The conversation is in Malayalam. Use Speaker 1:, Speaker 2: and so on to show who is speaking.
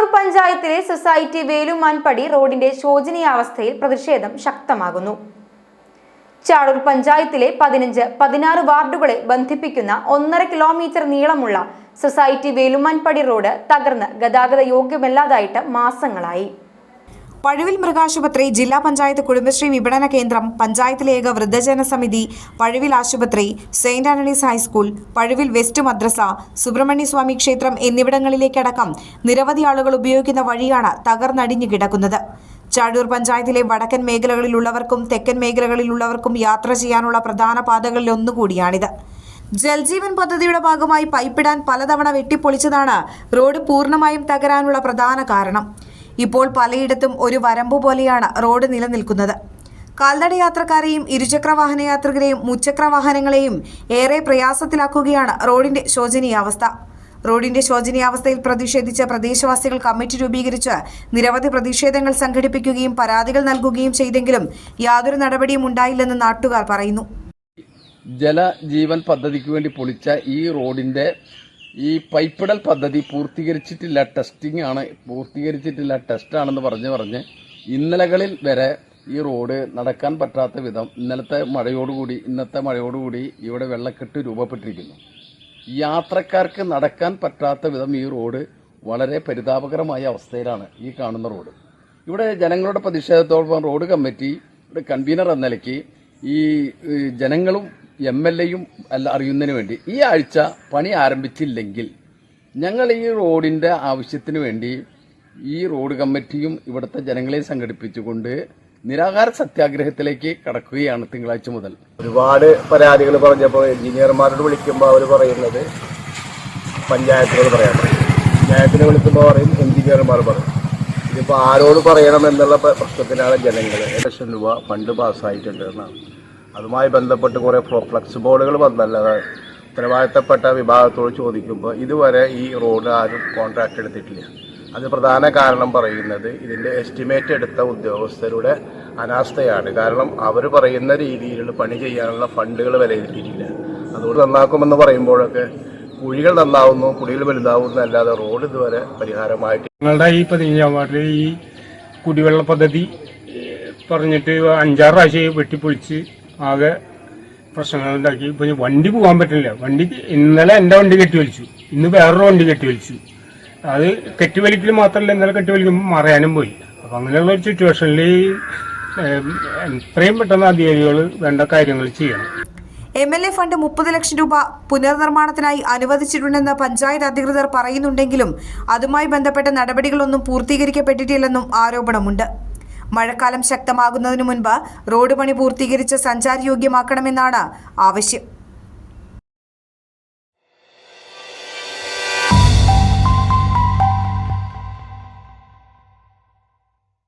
Speaker 1: ചാടൂർ പഞ്ചായത്തിലെ സൊസൈറ്റി വേലുമാൻപടി റോഡിന്റെ ശോചനീയാവസ്ഥയിൽ പ്രതിഷേധം ശക്തമാകുന്നു. ചാടൂർ പഞ്ചായത്തിലെ പതിനഞ്ച് പതിനാറ് വാർഡുകളെ ബന്ധിപ്പിക്കുന്ന ഒന്നര കിലോമീറ്റർ നീളമുള്ള സൊസൈറ്റി വേലുമാൻപടി റോഡ് തകർന്ന് ഗതാഗത യോഗ്യമല്ലാതായിട്ട് മാസങ്ങളായി.
Speaker 2: പഴുവിൽ മൃഗാശുപത്രി ജില്ലാ പഞ്ചായത്ത് കുടുംബശ്രീ വിപണന കേന്ദ്രം പഞ്ചായത്തിലെ ഏക വൃദ്ധജന സമിതി പഴുവിൽ ആശുപത്രി Saint Antony's high school Pazhuvil west മദ്രസ സുബ്രഹ്മണ്യ സ്വാമി ക്ഷേത്രം എന്നിവിടങ്ങളിലേക്കടക്കം നിരവധി ആളുകൾ ഉപയോഗിക്കുന്ന വഴിയാണ് തകർന്നടിഞ്ഞു കിടക്കുന്നത്. ചാടൂർ പഞ്ചായത്തിലെ വടക്കൻ മേഖലകളിലുള്ളവർക്കും തെക്കൻ മേഖലകളിലുള്ളവർക്കും യാത്ര ചെയ്യാനുള്ള പ്രധാന പാതകളിൽ ഒന്നുകൂടിയാണിത് ജൽജീവൻ പദ്ധതിയുടെ ഭാഗമായി പൈപ്പിടാൻ പലതവണ വെട്ടിപ്പൊളിച്ചതാണ് റോഡ് പൂർണമായും തകരാനുള്ള പ്രധാന കാരണം. ഇപ്പോൾ പലയിടത്തും ഒരു വരമ്പു പോലെയാണ് റോഡ് നിലനിൽക്കുന്നത്. കാൽനട യാത്രക്കാരെയും ഇരുചക്ര വാഹന യാത്രികരെയും മുച്ചക്ര വാഹനങ്ങളെയും ഏറെ പ്രയാസത്തിലാക്കുകയാണ് റോഡിന്റെ ശോചനീയാവസ്ഥ. റോഡിന്റെ ശോചനീയാവസ്ഥയിൽ പ്രതിഷേധിച്ച പ്രദേശവാസികൾ കമ്മിറ്റി രൂപീകരിച്ച് നിരവധി പ്രതിഷേധങ്ങൾ സംഘടിപ്പിക്കുകയും പരാതികൾ നൽകുകയും ചെയ്തെങ്കിലും യാതൊരു നടപടിയും ഉണ്ടായില്ലെന്ന് നാട്ടുകാർ പറയുന്നു.
Speaker 3: ജലജീവൻ പദ്ധതിക്ക് വേണ്ടി പൊളിച്ച ഈ റോഡിന്റെ ഈ പൈപ്പിടൽ പദ്ധതി പൂർത്തീകരിച്ചിട്ടില്ല ടെസ്റ്റിംഗ് ആണ്. പൂർത്തീകരിച്ചിട്ടില്ല ടെസ്റ്റാണെന്ന് പറഞ്ഞ് പറഞ്ഞ് ഇന്നലകളിൽ വരെ ഈ റോഡ് നടക്കാൻ പറ്റാത്ത വിധം ഇന്നലത്തെ മഴയോടുകൂടി ഇന്നത്തെ മഴയോടുകൂടി ഇവിടെ വെള്ളക്കെട്ട് രൂപപ്പെട്ടിരിക്കുന്നു. യാത്രക്കാർക്ക് നടക്കാൻ പറ്റാത്ത വിധം ഈ റോഡ് വളരെ പരിതാപകരമായ അവസ്ഥയിലാണ് ഈ കാണുന്ന റോഡ്. ഇവിടെ ജനങ്ങളുടെ പ്രതിഷേധത്തോടൊപ്പം റോഡ് കമ്മിറ്റി കൺവീനർ എന്ന നിലയ്ക്ക് ഈ ജനങ്ങളും എം എൽ എയും അല്ല അറിയുന്നതിന് വേണ്ടി. ഈ ആഴ്ച പണി ആരംഭിച്ചില്ലെങ്കിൽ ഞങ്ങൾ ഈ റോഡിന്റെ ആവശ്യത്തിന് വേണ്ടി ഈ റോഡ് കമ്മിറ്റിയും ഇവിടുത്തെ ജനങ്ങളെ സംഘടിപ്പിച്ചുകൊണ്ട് നിരാഹാര സത്യാഗ്രഹത്തിലേക്ക് കടക്കുകയാണ് തിങ്കളാഴ്ച മുതൽ.
Speaker 4: ഒരുപാട് പരാതികൾ പറഞ്ഞപ്പോൾ എഞ്ചിനീയർമാരോട് വിളിക്കുമ്പോൾ അവർ പറയുന്നത് പഞ്ചായത്തുകൾ പറയും. പഞ്ചായത്തിനെ വിളിക്കുമ്പോൾ പറയും എഞ്ചിനീയർമാർ പറയും. ഇതിപ്പോൾ ആരോട് പറയണം എന്നുള്ള പ്രശ്നത്തിനാണ് ജനങ്ങൾ ലക്ഷം രൂപ ഫണ്ട് പാസ്സായിട്ടുണ്ട് എന്നാണ്. അതുമായി ബന്ധപ്പെട്ട് കുറേ ഫ്ലോ- ഫ്ലക്സ് ബോർഡുകൾ വന്നല്ലാതെ ഉത്തരവാദിത്തപ്പെട്ട വിഭാഗത്തോട് ചോദിക്കുമ്പോൾ ഇതുവരെ ഈ റോഡ് ആരും കോൺട്രാക്ട് എടുത്തിട്ടില്ല. അത് പ്രധാന കാരണം പറയുന്നത് ഇതിന്റെ എസ്റ്റിമേറ്റ് എടുത്ത ഉദ്യോഗസ്ഥരുടെ അനാസ്ഥയാണ്. കാരണം അവർ പറയുന്ന രീതിയിലുള്ള പണി ചെയ്യാനുള്ള ഫണ്ടുകൾ വിലയിരുത്തിയിട്ടില്ല. അതുകൊണ്ട് നന്നാക്കുമെന്ന് പറയുമ്പോഴൊക്കെ കുഴികൾ നന്നാവുന്നു കുടികൾ വലുതാവുന്നു അല്ലാതെ റോഡ് ഇതുവരെ പരിഹാരമായിട്ട്
Speaker 5: ഞങ്ങളുടെ ഈ പതിനഞ്ചാം വാർഡിൽ ഈ കുടിവെള്ള പദ്ധതി പറഞ്ഞിട്ട് അഞ്ചാറ് പ്രാവശ്യം വെട്ടിപ്പൊളിച്ച് ആകെ പ്രശ്നങ്ങൾ ഉണ്ടാക്കി. ഇപ്പൊ വണ്ടി പോകാൻ പറ്റില്ല. വണ്ടി ഇന്നലെ എന്റെ വണ്ടി കെട്ടി കെട്ടിവലിച്ചു. ഇന്ന് വേറൊരു വണ്ടി കെട്ടിവലിച്ചു. അത് കെട്ടി കെട്ടിവലിക്കൽ മാത്രമല്ല ഇന്നലെ കെട്ടി വലിക്കുമ്പോൾ മറയാനും പോയി. അപ്പൊ അങ്ങനെയുള്ള ഒരു സിറ്റുവേഷനിൽ എത്രയും പെട്ടെന്ന് അധികാരികൾ വേണ്ട കാര്യങ്ങൾ ചെയ്യണം.
Speaker 2: എം എൽ എ ഫണ്ട് മുപ്പത് ലക്ഷം രൂപ പുനർനിർമ്മാണത്തിനായി അനുവദിച്ചിട്ടുണ്ടെന്ന് പഞ്ചായത്ത് അധികൃതർ പറയുന്നുണ്ടെങ്കിലും അതുമായി ബന്ധപ്പെട്ട നടപടികളൊന്നും പൂർത്തീകരിക്കപ്പെട്ടിട്ടില്ലെന്നും ആരോപണമുണ്ട്. മഴക്കാലം ശക്തമാകുന്നതിനു മുൻപ് റോഡ് പണി പൂർത്തീകരിച്ച് സഞ്ചാരയോഗ്യമാക്കണമെന്നാണ് ആവശ്യം.